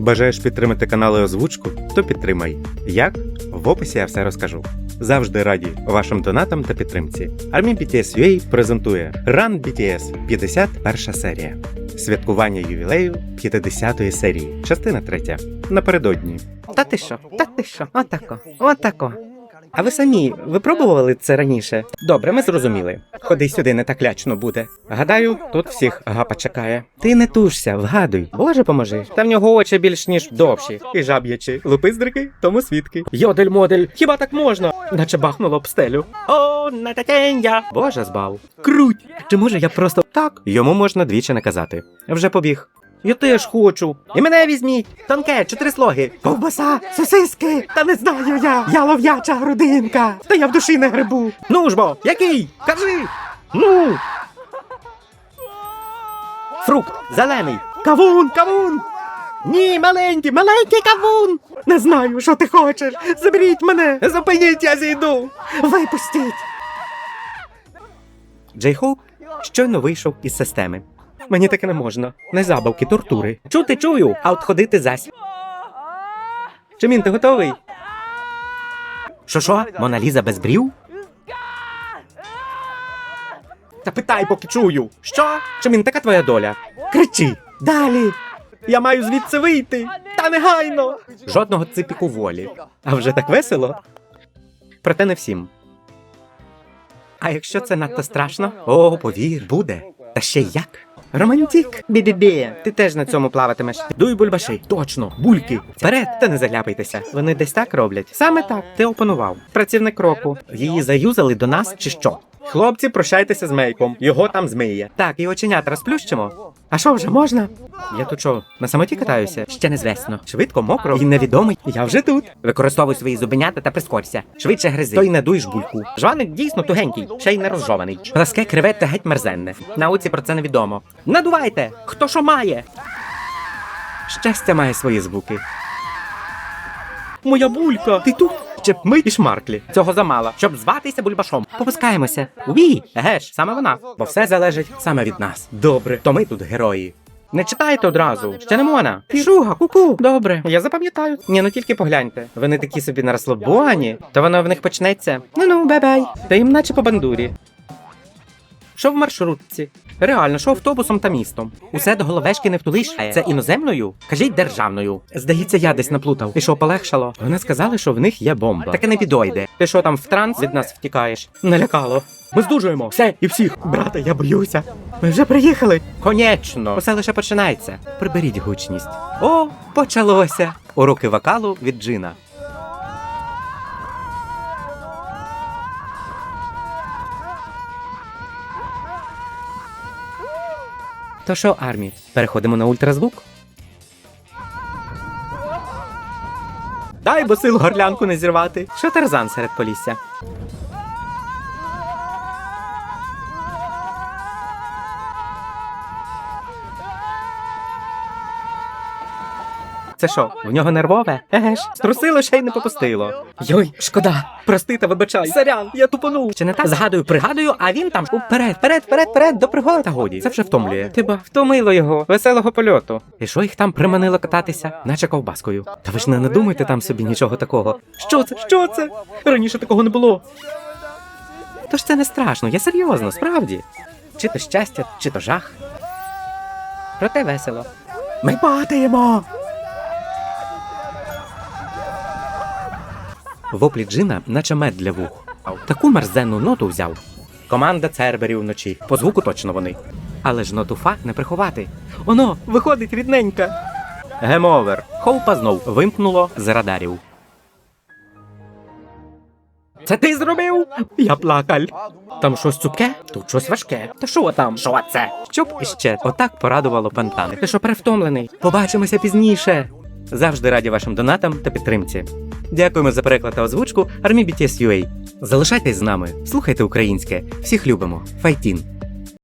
Бажаєш підтримати канали озвучку? То підтримай. Як? В описі я все розкажу. Завжди раді вашим донатам та підтримці. Армія BTS UA презентує Run BTS 51 серія. Святкування ювілею 50-ї серії, частина третя. Напередодні. Та ти що? Та ти що? Отако, отако. А ви самі випробували це раніше? Добре, ми зрозуміли. Ходи сюди, не так лячно буде. Гадаю, тут всіх гапа чекає. Ти не тушся, вгадуй. Боже поможи. Та в нього очі більш ніж довші. І жаб'ячі. Лупиздрики, тому свідки. Йодель-модель, хіба так можна? Наче бахнуло об стелю. О, нататенья! Боже збав. Круть! Чи може я просто так? Йому можна двічі наказати. Вже побіг. Я теж хочу. І мене візьміть. Тонке, чотири слоги. Ковбаса, сосиски. Та не знаю я. Я лов'яча грудинка. Та я в душі не грибу. Ну ж бо, який? Кажи. Ну. Фрукт, зелений. Кавун, кавун. Ні, маленький, маленький кавун. Не знаю, що ти хочеш. Заберіть мене. Зупиніть, я зійду. Випустіть. Джей Хоуп щойно вийшов із системи. Мені таке не можна. Не забавки, тортури. Чути чую, а от ходити зась. Чимін, ти готовий? Що що? Мона Ліза без брів? Та питай, поки чую. Що? Чимін, така твоя доля? Кричи! Далі! Я маю звідси вийти! Та негайно! Жодного ципіку волі. А вже так весело? Проте не всім. А якщо це надто страшно? О, повір, буде. Та ще як? Романтик. Бі-бі-бі. Ти теж на цьому плаватимеш. Дуй бульбаши. Точно, бульки. Вперед, та не заляпайтеся. Вони десь так роблять. Саме так. Ти опанував. Працівник року. Її заюзали до нас чи що? Хлопці, прощайтеся з мейком. Його там змиє. Так, і оченята розплющимо. А що вже можна? Я тут що, на самоті катаюся? Ще не звесно. Швидко, мокро і невідомий. Я вже тут. Використовуй свої зубенята та прискорся. Швидше гризи. То й не дуй жбульку. Жваник дійсно тугенький, ще й не розжований. Пласке криве та геть мерзенне. Науці про це невідомо. Надувайте! Хто що має? Щастя має свої звуки. Моя булька! Ти тут? Чеп ми і шмарклі. Цього замало, щоб зватися бульбашом. Попускаємося. Ві! Еге ж, саме вона. Бо все залежить саме від нас. Добре, то ми тут герої. Не читайте одразу, ще не можна. Піжуга, ку-ку. Добре, я запам'ятаю. Ні, ну тільки погляньте. Вони такі собі на розслабоні, то воно в них почнеться. Ну ну, бай-бай. Та їм наче по бандурі. Що в маршрутці? Реально, що автобусом та містом. Усе до головешки не втулиш. Це іноземною? Кажіть державною. Здається, я десь наплутав. І що полегшало? Вони сказали, що в них є бомба. Таке не підойде. Ти що там в транс від нас втікаєш? Налякало. Ми здужуємо. Все і всіх. Брате, я боюся. Ми вже приїхали. Конечно. Усе лише починається. Приберіть гучність. О, почалося. Уроки вокалу від Джина. То що, армі, переходимо на ультразвук? Дай бо сил горлянку не зірвати. Що тарзан серед полісся? Це що, в нього нервове? Еге ж, струсило ще й не попустило. Йой, шкода, прости та вибачай. Сорян, я тупанув. Чи не так? Згадую, пригадую, а він там уперед, вперед, вперед, вперед, до пригоди. Та годі, це вже втомлює. Ти ба, втомило його, веселого польоту. І що їх там приманило кататися, наче ковбаскою. Та ви ж не надумайте там собі нічого такого. Що це? Що це? Раніше такого не було. Тож це не страшно, я серйозно, справді. Чи то щастя, чи то жах. Проте весело. Ми падаємо! Воплі Джина, наче мед для вух. Таку мерзенну ноту взяв. Команда церберів вночі. По звуку точно вони. Але ж ноту фа не приховати. Оно, виходить рідненька. Гемовер. Хоупа знов вимкнуло з радарів. Це ти зробив? Я плакаль. Там щось цупке? Тут щось важке. Та що там? Що це? Щоб іще отак порадувало пантани. Ти що перевтомлений? Побачимося пізніше. Завжди раді вашим донатам та підтримці. Дякуємо за переклад та озвучку Армі BTS UA. Залишайтесь з нами, слухайте українське. Всіх любимо. Файтін!